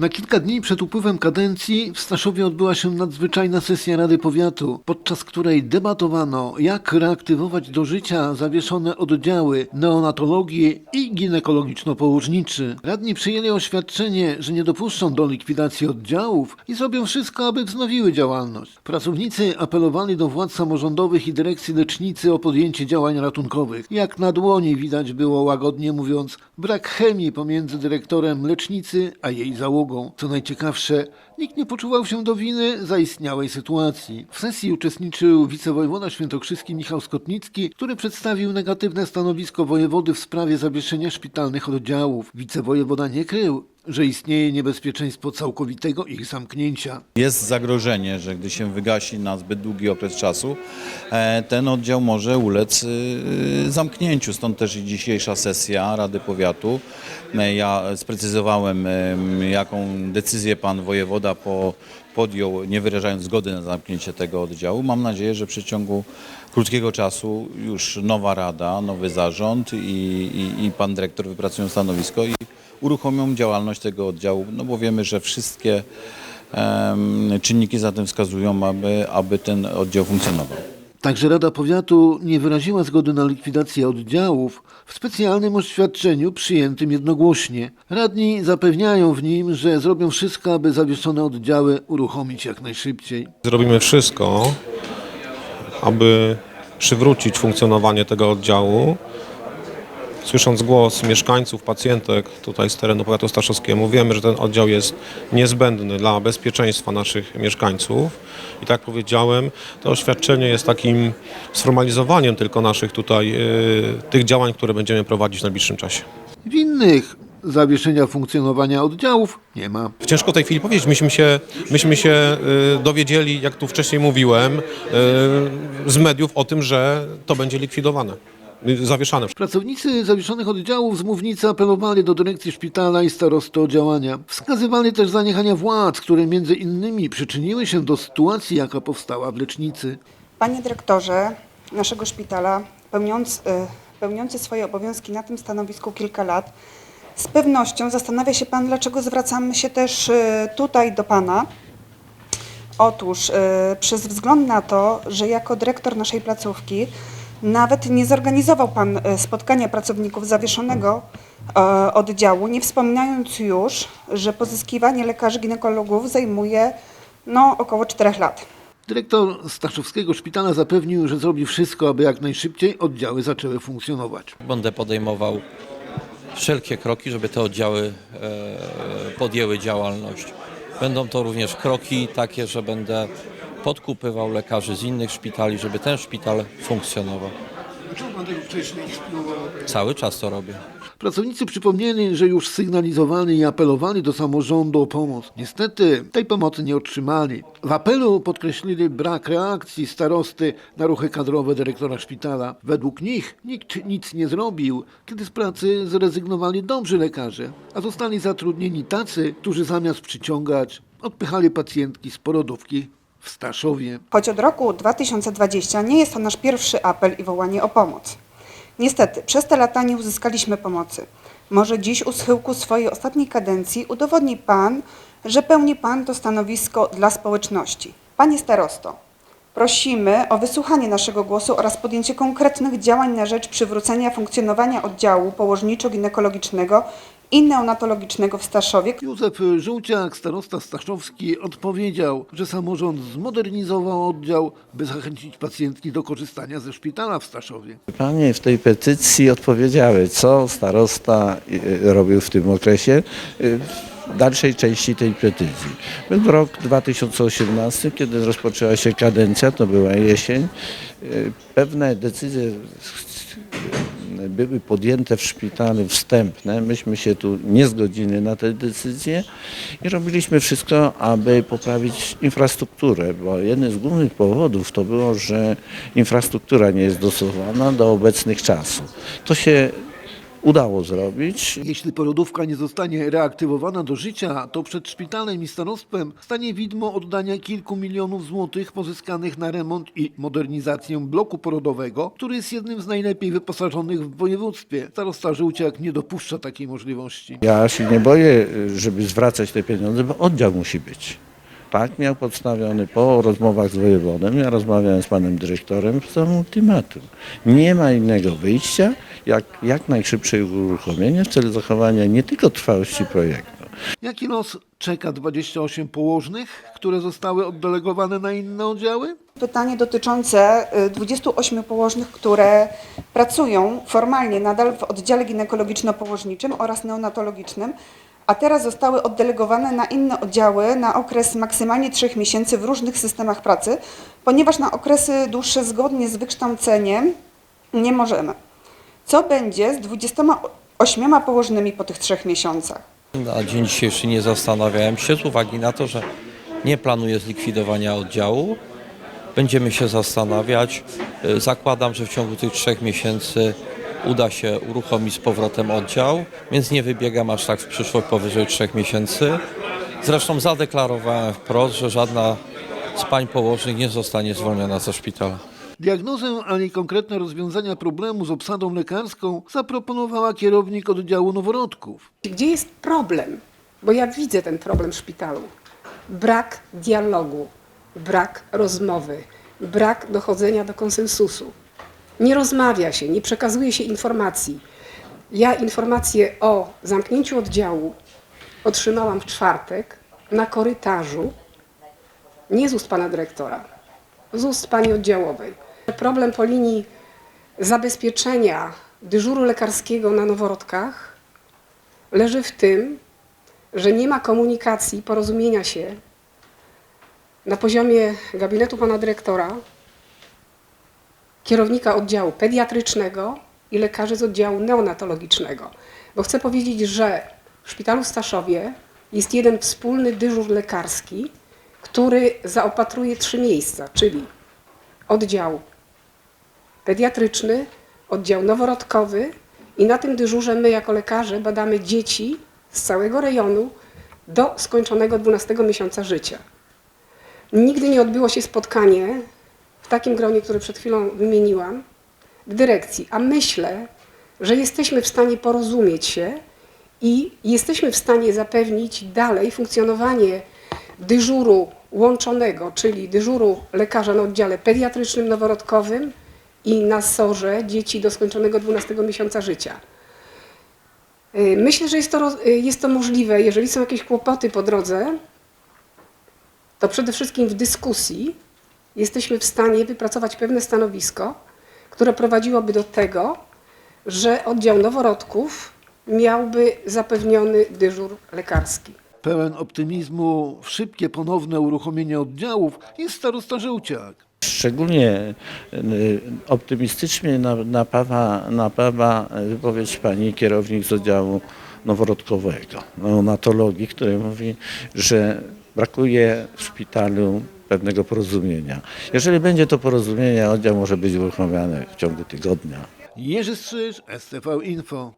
Na kilka dni przed upływem kadencji w Staszowie odbyła się nadzwyczajna sesja Rady Powiatu, podczas której debatowano, jak reaktywować do życia zawieszone oddziały neonatologii i ginekologiczno-położniczy. Radni przyjęli oświadczenie, że nie dopuszczą do likwidacji oddziałów i zrobią wszystko, aby wznowiły działalność. Pracownicy apelowali do władz samorządowych i dyrekcji lecznicy o podjęcie działań ratunkowych. Jak na dłoni widać było, łagodnie mówiąc, brak chemii pomiędzy dyrektorem lecznicy a jej załogą. Co najciekawsze, nikt nie poczuwał się do winy zaistniałej sytuacji. W sesji uczestniczył wicewojewoda świętokrzyski Michał Skotnicki, który przedstawił negatywne stanowisko wojewody w sprawie zawieszenia szpitalnych oddziałów. Wicewojewoda nie krył, że istnieje niebezpieczeństwo całkowitego ich zamknięcia. Jest zagrożenie, że gdy się wygasi na zbyt długi okres czasu, e, ten oddział może ulec y, zamknięciu. Stąd też dzisiejsza sesja Rady Powiatu. E, Ja sprecyzowałem, em, jaką decyzję pan wojewoda po, podjął, nie wyrażając zgody na zamknięcie tego oddziału. Mam nadzieję, że w przeciągu krótkiego czasu już nowa rada, nowy zarząd i, i, i pan dyrektor wypracują stanowisko i uruchomią działalność tego oddziału, no bo wiemy, że wszystkie czynniki za tym wskazują, aby, aby ten oddział funkcjonował. Także Rada Powiatu nie wyraziła zgody na likwidację oddziałów w specjalnym oświadczeniu przyjętym jednogłośnie. Radni zapewniają w nim, że zrobią wszystko, aby zawieszone oddziały uruchomić jak najszybciej. Zrobimy wszystko, aby przywrócić funkcjonowanie tego oddziału. Słysząc głos mieszkańców, pacjentek tutaj z terenu powiatu staszowskiego, wiemy, że ten oddział jest niezbędny dla bezpieczeństwa naszych mieszkańców. I tak jak powiedziałem, to oświadczenie jest takim sformalizowaniem tylko naszych tutaj, y, tych działań, które będziemy prowadzić w najbliższym czasie. Winnych zawieszenia funkcjonowania oddziałów nie ma. Ciężko w tej chwili powiedzieć. Myśmy się, myśmy się y, dowiedzieli, jak tu wcześniej mówiłem, y, z mediów o tym, że to będzie likwidowane, zawieszane. Pracownicy zawieszonych oddziałów z mównicy apelowali do dyrekcji szpitala i starosty o działania. Wskazywali też zaniechania władz, które między innymi przyczyniły się do sytuacji, jaka powstała w lecznicy. Panie dyrektorze naszego szpitala, pełniąc, y, pełniący swoje obowiązki na tym stanowisku kilka lat, z pewnością zastanawia się Pan, dlaczego zwracamy się też y, tutaj do Pana. Otóż y, przez wzgląd na to, że jako dyrektor naszej placówki nawet nie zorganizował Pan y, spotkania pracowników zawieszonego y, oddziału, nie wspominając już, że pozyskiwanie lekarzy ginekologów zajmuje no, około 4 lat. Dyrektor Staszowskiego Szpitala zapewnił, że zrobi wszystko, aby jak najszybciej oddziały zaczęły funkcjonować. Będę podejmował wszelkie kroki, żeby te oddziały e, podjęły działalność. Będą to również kroki takie, że będę podkupywał lekarzy z innych szpitali, żeby ten szpital funkcjonował. Pan tego wcześniej? Cały czas to robię. Pracownicy przypomnieli, że już sygnalizowali i apelowali do samorządu o pomoc. Niestety tej pomocy nie otrzymali. W apelu podkreślili brak reakcji starosty na ruchy kadrowe dyrektora szpitala. Według nich nikt nic nie zrobił, kiedy z pracy zrezygnowali dobrzy lekarze, a zostali zatrudnieni tacy, którzy zamiast przyciągać, odpychali pacjentki z porodówki w Staszowie. Choć od roku 2020 nie jest to nasz pierwszy apel i wołanie o pomoc. Niestety, przez te lata nie uzyskaliśmy pomocy. Może dziś u schyłku swojej ostatniej kadencji udowodni Pan, że pełni Pan to stanowisko dla społeczności. Panie starosto, prosimy o wysłuchanie naszego głosu oraz podjęcie konkretnych działań na rzecz przywrócenia funkcjonowania oddziału położniczo-ginekologicznego i neonatologicznego w Staszowie, Józef Żółciak, starosta staszowski, odpowiedział, że samorząd zmodernizował oddział, by zachęcić pacjentki do korzystania ze szpitala w Staszowie. Panie w tej petycji odpowiedziały, co starosta y, robił w tym okresie y, w dalszej części tej petycji. Był rok 2018, kiedy rozpoczęła się kadencja, to była jesień. Y, Pewne decyzje y, były podjęte w szpitalu wstępne. Myśmy się tu nie zgodzili na te decyzje i robiliśmy wszystko, aby poprawić infrastrukturę, bo jeden z głównych powodów to było, że infrastruktura nie jest dostosowana do obecnych czasów. To się udało zrobić. Jeśli porodówka nie zostanie reaktywowana do życia, to przed szpitalem i starostwem stanie widmo oddania kilku milionów złotych pozyskanych na remont i modernizację bloku porodowego, który jest jednym z najlepiej wyposażonych w województwie. Starosta Żółciak nie dopuszcza takiej możliwości. Ja się nie boję, żeby zwracać te pieniądze, bo oddział musi być. Tak miał podstawiony po rozmowach z wojewodem. Ja rozmawiałem z panem dyrektorem, to ultimatum. Nie ma innego wyjścia, jak jak najszybsze uruchomienie w celu zachowania nie tylko trwałości projektu. Jaki los czeka 28 położnych, które zostały oddelegowane na inne oddziały? Pytanie dotyczące y, 28 położnych, które pracują formalnie nadal w oddziale ginekologiczno-położniczym oraz neonatologicznym, a teraz zostały oddelegowane na inne oddziały na okres maksymalnie 3 miesięcy w różnych systemach pracy, ponieważ na okresy dłuższe zgodnie z wykształceniem nie możemy. Co będzie z 28 położnymi po tych trzech miesiącach? Na dzień dzisiejszy nie zastanawiałem się z uwagi na to, że nie planuję zlikwidowania oddziału. Będziemy się zastanawiać. Zakładam, że w ciągu tych trzech miesięcy uda się uruchomić z powrotem oddział, więc nie wybiegam aż tak w przyszłość powyżej trzech miesięcy. Zresztą zadeklarowałem wprost, że żadna z pań położnych nie zostanie zwolniona ze szpitala. Diagnozę ani konkretne rozwiązania problemu z obsadą lekarską zaproponowała kierownik oddziału noworodków. Gdzie jest problem? Bo ja widzę ten problem w szpitalu. Brak dialogu, brak rozmowy, brak dochodzenia do konsensusu. Nie rozmawia się, nie przekazuje się informacji. Ja informację o zamknięciu oddziału otrzymałam w czwartek na korytarzu, nie z ust pana dyrektora, z ust pani oddziałowej. Problem po linii zabezpieczenia dyżuru lekarskiego na noworodkach leży w tym, że nie ma komunikacji, porozumienia się na poziomie gabinetu pana dyrektora, kierownika oddziału pediatrycznego i lekarzy z oddziału neonatologicznego. Bo chcę powiedzieć, że w szpitalu Staszowie jest jeden wspólny dyżur lekarski, który zaopatruje trzy miejsca, czyli oddział pediatryczny, oddział noworodkowy i na tym dyżurze my jako lekarze badamy dzieci z całego rejonu do skończonego 12 miesiąca życia. Nigdy nie odbyło się spotkanie w takim gronie, które przed chwilą wymieniłam, dyrekcji, a myślę, że jesteśmy w stanie porozumieć się i jesteśmy w stanie zapewnić dalej funkcjonowanie dyżuru łączonego, czyli dyżuru lekarza na oddziale pediatrycznym, noworodkowym i na SOR-ze dzieci do skończonego 12 miesiąca życia. Y, Myślę, że jest to, y, jest to możliwe, jeżeli są jakieś kłopoty po drodze, to przede wszystkim w dyskusji jesteśmy w stanie wypracować pewne stanowisko, które prowadziłoby do tego, że oddział noworodków miałby zapewniony dyżur lekarski. Pełen optymizmu w szybkie ponowne uruchomienie oddziałów jest starosta Żółciak. Szczególnie y, optymistycznie na- napawa, napawa wypowiedź pani kierownik z oddziału noworodkowego, neonatologii, który mówi, że brakuje w szpitalu pewnego porozumienia. Jeżeli będzie to porozumienie, oddział może być uruchomiony w ciągu tygodnia. Jerzy Strzyż, STV Info.